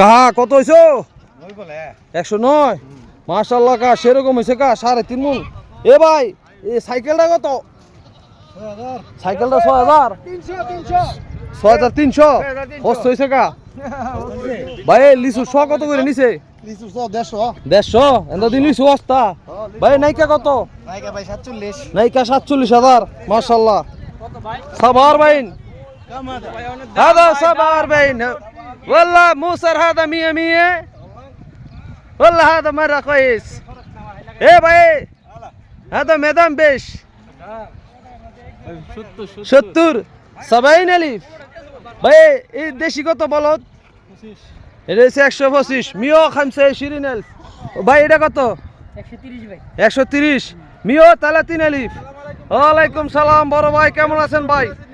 কাহা কত হয়েছো একশো নয়? মার্শাল্লাহ কা সেরকম হয়েছে কা সাড়ে তিন মূল। এ ভাই এ সাইকেলটা কত? সাইকেলটা ছয় হাজার? ছয় হাজার তিনশো? কষ্ট হয়েছে কা ভাই লিচু শ কত করে নিছে? দেড়শো। অস্তা। ভাই নাইকা কত? নাইকা সাতচল্লিশ। হাজার মার্শাল্লাহ সাবার বাইন। সাবার বাইন। والله موسر هذا مية مية والله هذا مرة كويس ايه بقى هذا ميدان بيش সত্তর সাবাইন আলিফ ভাই এই দেশি কত বলত এটা হচ্ছে একশো পঁচিশ মিও খামছে শিরিন আলিফ ভাই এটা কত একশো তিরিশ মিও তালাতিন আলিফ ওয়ালাইকুম সালাম বড় ভাই কেমন আছেন ভাই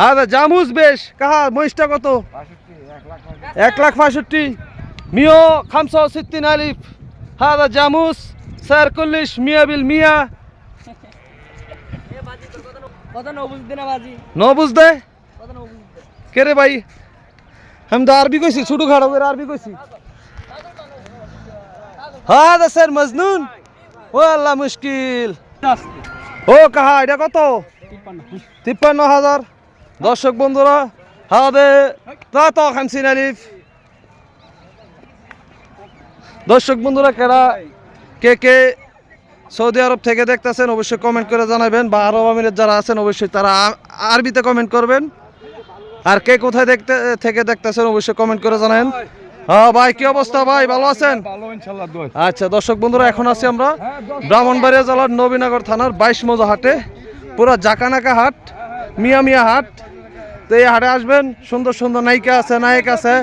হাদা জামুস বেশ। কাহা মহিষটা কত? এক লাখ পঁয়ষট্টি। মিও খামসা সিদ্দিন আলিফ। হাদা জামুস স্যার কুল্লিশ মিয়া বিল মিয়া। ন বুঝতে কে রে ভাই? আমি তো আরবি কইছি ছোট খাড়ো করে আরবি কইছি। হাদা স্যার মজনুন। ও আল্লাহ মুশকিল। ও কাহা এটা কত? তিপ্পান্ন হাজার। দর্শক বন্ধুরা হাদে তা খামসিন আলিফ। দর্শক বন্ধুরা কেরা কে কে সৌদি আরব থেকে দেখতেছেন অবশ্যই কমেন্ট করে জানাবেন বা আরব আমিরাত যারা আছেন অবশ্যই তারা আরবিতে কমেন্ট করবেন। আর কে কোথায় দেখতে থেকে দেখতেছেন অবশ্যই কমেন্ট করে জানাবেন। হ্যাঁ ভাই কি অবস্থা ভাই? ভালো আছেন? আচ্ছা দর্শক বন্ধুরা এখন আছি আমরা ব্রাহ্মণবাড়িয়া জেলার নবীনগর থানার বাইশ মজা হাটে পুরো জাকানাকা হাট মিয়া মিয়া হাট। তো এই হাটে আসবেন সুন্দর সুন্দর নায়িকা আছে নায়ক আছে।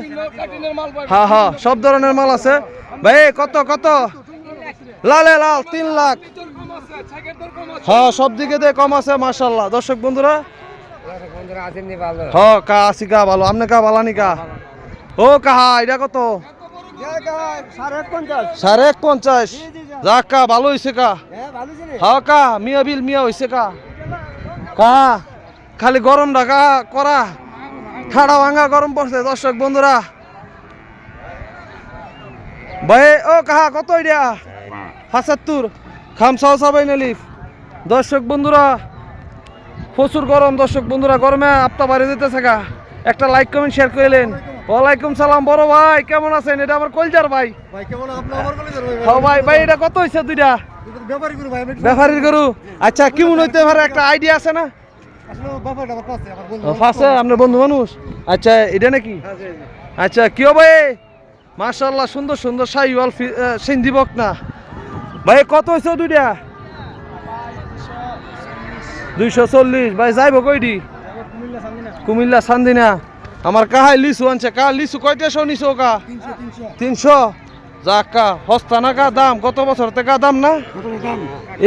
হ্যাঁ হ্যাঁ সব ধরনের মাল আছে। ভাই কত কত? লালে লাল তিন লাখ। হ্যাঁ সব দিকে দিয়ে কম আছে মার্শাল্লাহ দর্শক বন্ধুরা হ কা আসি কা ভালো। আপনি কা ভালানি কা? ও কাহা এটা কত? সাড়ে এক পঞ্চাশ যাক কা ভালো হয়েছে কা। হ্যাঁ কা মিয়া বিল মিয়া হয়েছে কা। কা? খালি গরম ঢাকা করা ঠাড়া ভাঙা গরম পড়ছে দর্শক বন্ধুরা। ভাই ও কাহা কত এটা পঁচাত্তর খামসাও সাবাই নালিফ দর্শক বন্ধুরা প্রচুর গরম দর্শক বন্ধুরা গরমে আপটা বাড়ি যেতেছে গা। একটা লাইক কমেন্ট শেয়ার করলেন ওয়ালাইকুম সালাম বড় ভাই কেমন আছেন? এটা আমার কলজার ভাই। হ্যাঁ ভাই ভাই এটা কত হয়েছে দুইটা? ব্যাপারীর গরু? আচ্ছা কেমন হইতে পারে একটা আইডিয়া আছে না? ফাঁসে আপনার বন্ধু মানুষ? আচ্ছা এটা নাকি? আচ্ছা কিও ভাই মাশাল্লাহ সুন্দর সুন্দর সাইওয়াল সিন্ধি না ভাই কত হয়েছে দুইটা? দুইশো চল্লিশ। ভাই যাইব কইডি? কুমিল্লা সান্দিনা। আমার কাহাই লিচু আনছে? কা লিচু কয়টা শো নিছো কা তিনশো? যাক কা হস্তা না কা দাম? গত বছর থেকে দাম না?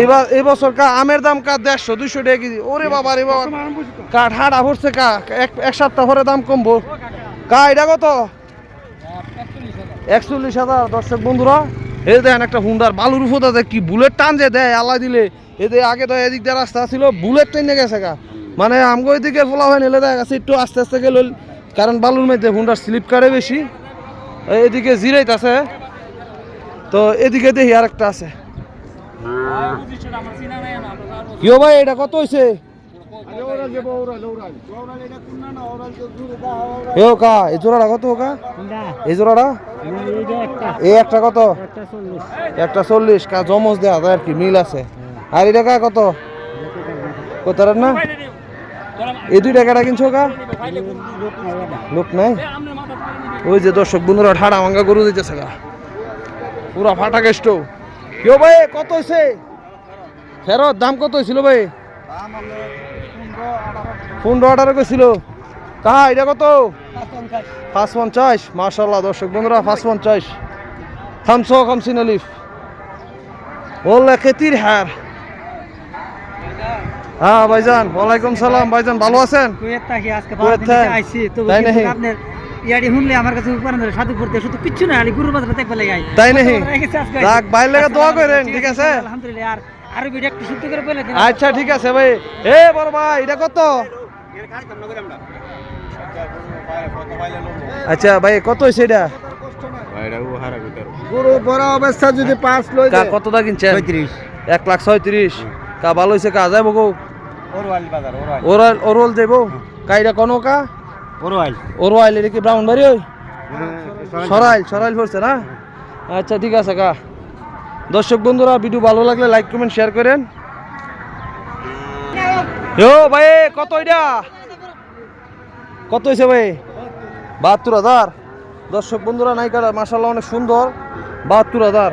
এবার এই বছর কা আমের দাম কা দেড়শো, দুইশো টাকা কেজি। ওরে বাবা রে বাবা। কাঠ হাড়া ভরছে কা? এক সপ্তাহ পরে দাম কমবো। কা, এটা কত? একচল্লিশ হাজার। দর্শক বন্ধুরা এই দেখেন একটা হুন্ডার বালুর ফুটাতে কি বুলেট টান যে দেয়, আল্লাহ দিলে। এদের আগে তো এদিক দিয়ে রাস্তা ছিল, বুলেট টেনে গেছে গা মানে আমগো এদিকে ফোলা হয়ে নিলে দেখা গেছে একটু আস্তে আস্তে গেল। কারণ বালুর মধ্যে হুন্ডার স্লিপ কারে বেশি। এদিকে জিরাইতেছে তো এদিকে দেখি আর একটা আছে কিও ভাই এটা কত হয়েছে এও কা এই জোড়াটা কত কা? এই জোড়াটা? এই একটা। কত? একটা চল্লিশ। কা জমজ দেওয়া যায় আর কি মিল আছে। আর এটা কা কত? কত না? এই দুই টাকাটা কিনছো কা? লোক নাই ওই যে দর্শক বন্ধুরা ঠাড়া ভাঙ্গা গরু দিতেছে গা পুরা ফাটা গেস্ট কেউ ভাই কত হয়েছে ফেরত দাম কত হয়েছিল ভাই? পনেরো আঠারো গেছিল কাহা এটা কত? পাঁচ পঞ্চাশ মার্শাল্লাহ দর্শক বন্ধুরা পাঁচ পঞ্চাশ খামস খামসিন আলিফ বললে খেতির হার। হ্যাঁ ভাইজান ওয়ালাইকুম সালাম। ভাইজান ভালো আছেন? তাই ইয়ারি শুনলে আমার কাছে উপর সাধু পড়তে শুধু কিচ্ছু না আলি বাজারে দেখবে তাই নাকি? যাক বাইর লেগে দোয়া করেন ঠিক আছে? আলহামদুলিল্লাহ আর আরও ভিডিও একটু শুদ্ধ করে বলে দিন। আচ্ছা ঠিক আছে ভাই। এ বড় ভাই এটা কত? আচ্ছা ভাই কত হয়েছে এটা? গরু বড় অবস্থা যদি পাঁচ লই কা কতটা কিনছেন? এক লাখ ছয়ত্রিশ। কা ভালো হয়েছে কা যাব গো? ওরাল ওরল দেবো কাইরা কোনো কা ওরওয়াইল। এটা কি ওই? সরাইল সরাইল। পড়ছে না? আচ্ছা ঠিক আছে কা দর্শক বন্ধুরা ভিডিও ভালো লাগলে লাইক কমেন্ট শেয়ার করেন। ও ভাই কত এটা? কত হয়েছে ভাই? বাহাত্তর হাজার। দর্শক বন্ধুরা নাইকাটা মাসাল্লাহ অনেক সুন্দর। বাহাত্তর হাজার।